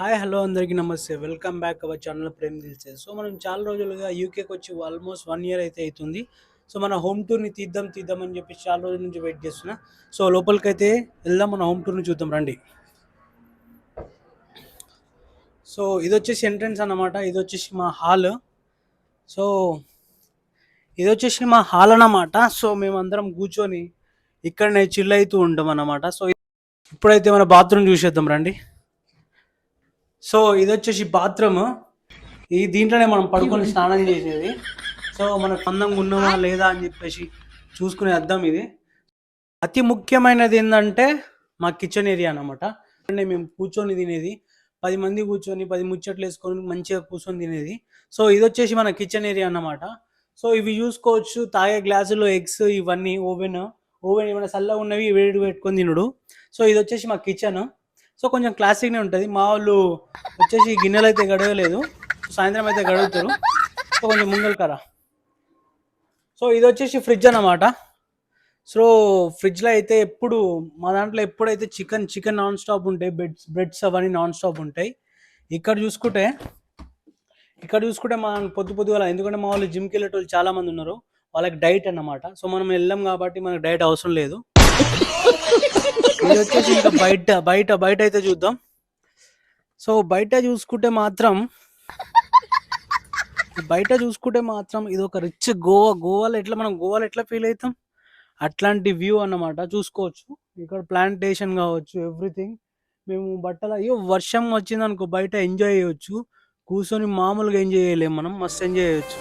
Hi hello అందరికీ నమస్తే. Welcome back our channel Prem Dilse so మనం చాలా రోజులుగా యూకేకి వచ్చి ఆల్మోస్ట్ వన్ ఇయర్ అయితే అవుతుంది. సో మన హోమ్ టూర్ని తీద్దాం తీద్దాం అని చెప్పి చాలా రోజుల నుంచి వెయిట్ చేస్తున్నా. సో లోపలికి అయితే వెళ్దాం మన హోమ్ టూర్ని చూద్దాం రండి. సో ఇది వచ్చేసి ఎంట్రన్స్ అన్నమాట. ఇది వచ్చేసి మా హాల్ సో ఇది వచ్చేసి మా హాల్ అన్నమాట. సో మేమందరం కూర్చొని ఇక్కడనే చిల్ అవుతూ ఉంటాం అన్నమాట. సో ఇప్పుడైతే మన బాత్రూమ్ చూసేద్దాం రండి. సో ఇది వచ్చేసి బాత్రూమ్. ఈ దీంట్లోనే మనం పడుకొని స్నానం చేసేది. సో మన అందంగా ఉన్నామా లేదా అని చెప్పేసి చూసుకునే అర్థం ఇది. అతి ముఖ్యమైనది ఏంటంటే మా కిచెన్ ఏరియా అన్నమాట. అంటే మేము కూర్చొని తినేది. పది మంది కూర్చొని పది ముచ్చట్లు వేసుకొని మంచిగా కూర్చొని తినేది. సో ఇది వచ్చేసి మన కిచెన్ ఏరియా అన్నమాట. సో ఇవి చూసుకోవచ్చు. తాగే గ్లాసులో ఎగ్స్ ఇవన్నీ ఓవెన్. ఓవెన్ ఏమైనా చల్లగా ఉన్నవి వేడి పెట్టుకొని తినుడు. సో ఇది వచ్చేసి మా కిచెన్. సో కొంచెం క్లాసిక్నే ఉంటుంది. మా వాళ్ళు వచ్చేసి గిన్నెలు అయితే గడవలేదు. సాయంత్రం అయితే గడుగుతారు. సో కొంచెం ముంగల్ కరా సో ఇది వచ్చేసి ఫ్రిడ్జ్ అన్నమాట. సో ఫ్రిడ్జ్లో అయితే ఎప్పుడు మా దాంట్లో ఎప్పుడైతే చికెన్ చికెన్ నాన్ స్టాప్ ఉంటాయి బెడ్స్ బ్రెడ్స్ అవన్నీ నాన్ స్టాప్ ఉంటాయి ఇక్కడ చూసుకుంటే ఇక్కడ చూసుకుంటే మా పొద్దు పొద్దుగల ఎందుకంటే మా వాళ్ళు జిమ్కి వెళ్ళేటోళ్ళు చాలామంది ఉన్నారు. వాళ్ళకి డైట్ అన్నమాట. సో మనం వెళ్ళాం కాబట్టి మనకు డైట్ అవసరం లేదు. ఇది వచ్చేసి ఇంకా బయట బయట బయట అయితే చూద్దాం. సో బయట చూసుకుంటే మాత్రం బయట చూసుకుంటే మాత్రం ఇది ఒక రిచ్ గోవా గోవాలో ఎట్లా మనం గోవాలో ఎట్లా ఫీల్ అవుతాం? అట్లాంటి వ్యూ అన్నమాట. చూసుకోవచ్చు. ఇక్కడ ప్లాంటేషన్ కావచ్చు ఎవ్రీథింగ్ మేము బట్టలు అయ్యో వర్షం వచ్చిందనుకో బయట ఎంజాయ్ చేయొచ్చు. కూర్చొని మామూలుగా ఎంజాయ్ చేయలేము మనం మస్తు ఎంజాయ్ చేయొచ్చు.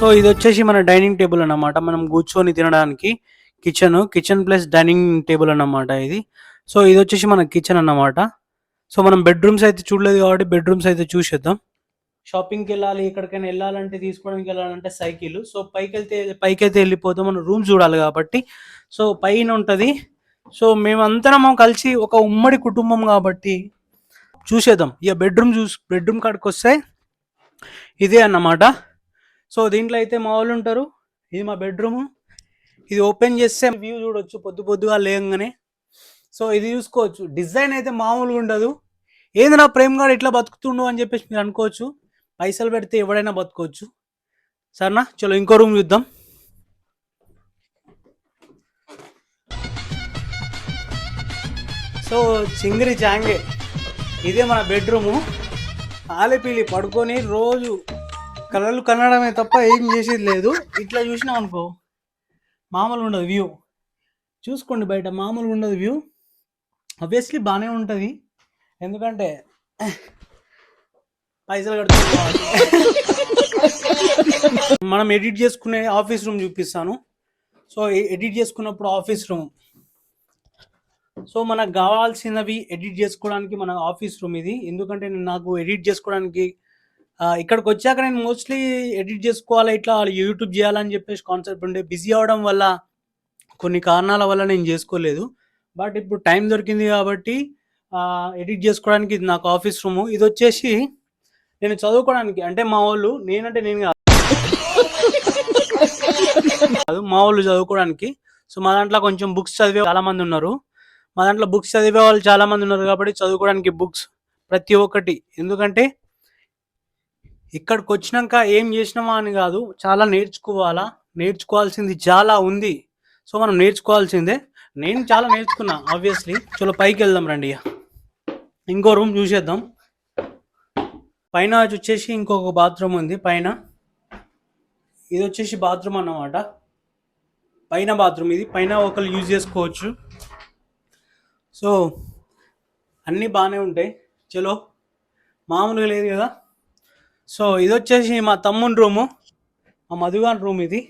సో ఇది వచ్చేసి మన డైనింగ్ టేబుల్ అన్నమాట. మనం కూర్చొని తినడానికి kitchen kitchen plus dining table అన్నమాట ఇది. సో ఇది వచ్చేసి మన కిచెన్ అన్నమాట. సో మనం బెడ్రూమ్స్ అయితే చూడలేదు కాబట్టి బెడ్రూమ్స్ అయితే చూసేద్దాం. షాపింగ్కి వెళ్ళాలి ఎక్కడికైనా వెళ్ళాలంటే తీసుకోవడానికి వెళ్ళాలంటే సైకిల్. సో పైకి వెళ్తే పైకి అయితే వెళ్ళిపోతాం మనం రూమ్ చూడాలి కాబట్టి. సో పైన ఉంటుంది. సో మేమందరం కలిసి ఒక ఉమ్మడి కుటుంబం కాబట్టి చూసేద్దాం. ఇక బెడ్రూమ్ చూసి బెడ్రూమ్ కాడికి వస్తే ఇదే అన్నమాట. సో దీంట్లో అయితే మా వాళ్ళు ఉంటారు. ఇది మా బెడ్రూమ్ ఇది ఓపెన్ చేస్తే వ్యూ చూడొచ్చు పొద్దు పొద్దుగా లేయంగానే. సో ఇది చూసుకోవచ్చు. డిజైన్ అయితే మామూలుగా ఉండదు. ఏంది నా ప్రేమ్ గారు ఇట్లా బతుకుతుండు అని చెప్పేసి మీరు అనుకోవచ్చు. పైసలు పెడితే ఎవడైనా బతుకోవచ్చు. సరేనా? చలో ఇంకో రూమ్ చూద్దాం. సో చింగిరి చాంగే ఇదే మన బెడ్రూము ఆలిపిల్లి పడుకొని రోజు కలలు కనడమే తప్ప ఏం చేసేది లేదు. ఇట్లా చూసినాం అనుకో. మామూలు ఉండదు వ్యూ చూసుకోండి బయట మామూలుగా ఉండదు వ్యూ అబ్వియస్లీ బాగానే ఉంటుంది. ఎందుకంటే పైసలు కడుతుంది మనం ఎడిట్ చేసుకునే ఆఫీస్ రూమ్ చూపిస్తాను. సో ఎడిట్ చేసుకున్నప్పుడు ఆఫీస్ రూమ్ సో మనకు కావాల్సినవి ఎడిట్ చేసుకోవడానికి మన ఆఫీస్ రూమ్ ఇది. ఎందుకంటే నేను నాకు ఎడిట్ చేసుకోవడానికి ఇక్కడికి వచ్చాక నేను మోస్ట్లీ ఎడిట్ చేసుకోవాలి ఇట్లా యూట్యూబ్ చేయాలని చెప్పేసి కాన్సెప్ట్ ఉండే. బిజీ అవడం వల్ల కొన్ని కారణాల వల్ల నేను చేసుకోలేదు. బట్ ఇప్పుడు టైం దొరికింది కాబట్టి ఎడిట్ చేసుకోవడానికి ఇది నాకు ఆఫీస్ రూమ్ ఇది వచ్చేసి నేను చదువుకోవడానికి అంటే మా వాళ్ళు నేనంటే నేను కాదు. కాదు, మా వాళ్ళు చదువుకోవడానికి. సో మా దాంట్లో కొంచెం బుక్స్ చదివే చాలా మంది ఉన్నారు. మా దాంట్లో బుక్స్ చదివే వాళ్ళు చాలా మంది ఉన్నారు కాబట్టి చదువుకోవడానికి బుక్స్ ప్రతి ఒక్కటి. ఎందుకంటే ఇక్కడికి వచ్చినాక ఏం చేసినామా అని కాదు చాలా నేర్చుకోవాలా? నేర్చుకోవాల్సింది చాలా ఉంది. సో మనం నేర్చుకోవాల్సిందే. నేను చాలా నేర్చుకున్నా ఆబ్వియస్లీ చలో పైకి వెళ్దాం రండి ఇక. ఇంకో రూమ్ చూసేద్దాం. పైన వచ్చేసి ఇంకొక బాత్రూమ్ ఉంది పైన. ఇది వచ్చేసి బాత్రూమ్ అన్నమాట. పైన బాత్రూమ్ ఇది. పైన ఒకరు యూజ్ చేసుకోవచ్చు. సో అన్నీ బాగానే ఉంటాయి. చలో మామూలుగా లేదు కదా? సో ఇది వచ్చేసి మా తమ్ముని రూము. మా మధుగాని రూమ్ ఇది.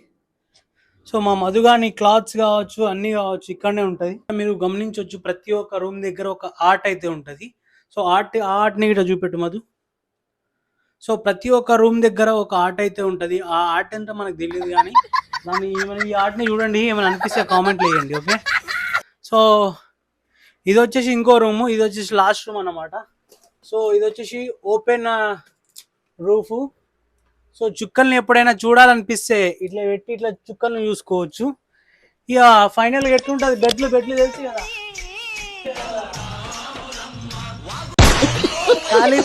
సో మా మధుగాని క్లాత్స్ కావచ్చు అన్నీ కావచ్చు ఇక్కడనే ఉంటుంది. మీరు గమనించవచ్చు ప్రతి ఒక్క రూమ్ దగ్గర ఒక ఆర్ట్ అయితే ఉంటుంది. సో ఆర్ట్ ఆ ఆర్ట్ని ఇక్కడ చూపెట్టు మధు. సో ప్రతి ఒక్క రూమ్ దగ్గర ఒక ఆర్ట్ అయితే ఉంటుంది. ఆ ఆర్ట్ ఎంత మనకు తెలియదు కానీ దాన్ని ఏమైనా ఈ ఆర్ట్ని చూడండి ఏమైనా అనిపిస్తే కామెంట్లు వేయండి ఓకే? సో ఇది వచ్చేసి ఇంకో రూము ఇది వచ్చేసి లాస్ట్ రూమ్ అన్నమాట. సో ఇది వచ్చేసి ఓపెన్ రూఫ్. సో చుక్కల్ని ఎప్పుడైనా చూడాలనిపిస్తే ఇట్లా పెట్టి ఇట్లా చుక్కలను చూసుకోవచ్చు. ఇక ఫైనల్గా ఎట్లుంటుంది? బెడ్లు బెడ్లు తెలుసు కదా. ఖాళీ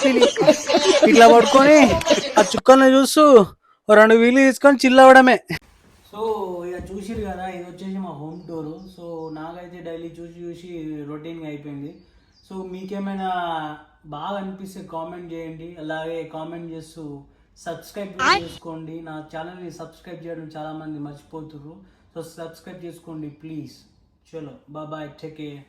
ఇట్లా పడుకొని ఆ చుక్కలను చూస్తూ రెండు వీలు తీసుకొని చిల్ అవ్వడమే. సో ఇక చూసిరు కదా ఇది వచ్చేసి మా హోమ్ టూర్ సో నాకైతే డైలీ చూసి చూసి రొటీన్గా అయిపోయింది. సో మీకేమైనా బాగా అనిపిస్తే కామెంట్ చేయండి అలాగే కామెంట్ చేస్తూ సబ్స్క్రైబ్ చేసుకోండి. నా ఛానల్ని సబ్స్క్రైబ్ చేయడం చాలా మంది మర్చిపోతున్నారు సో సబ్స్క్రైబ్ చేసుకోండి ప్లీజ్ చలో బాయ్ టేక్ కేర్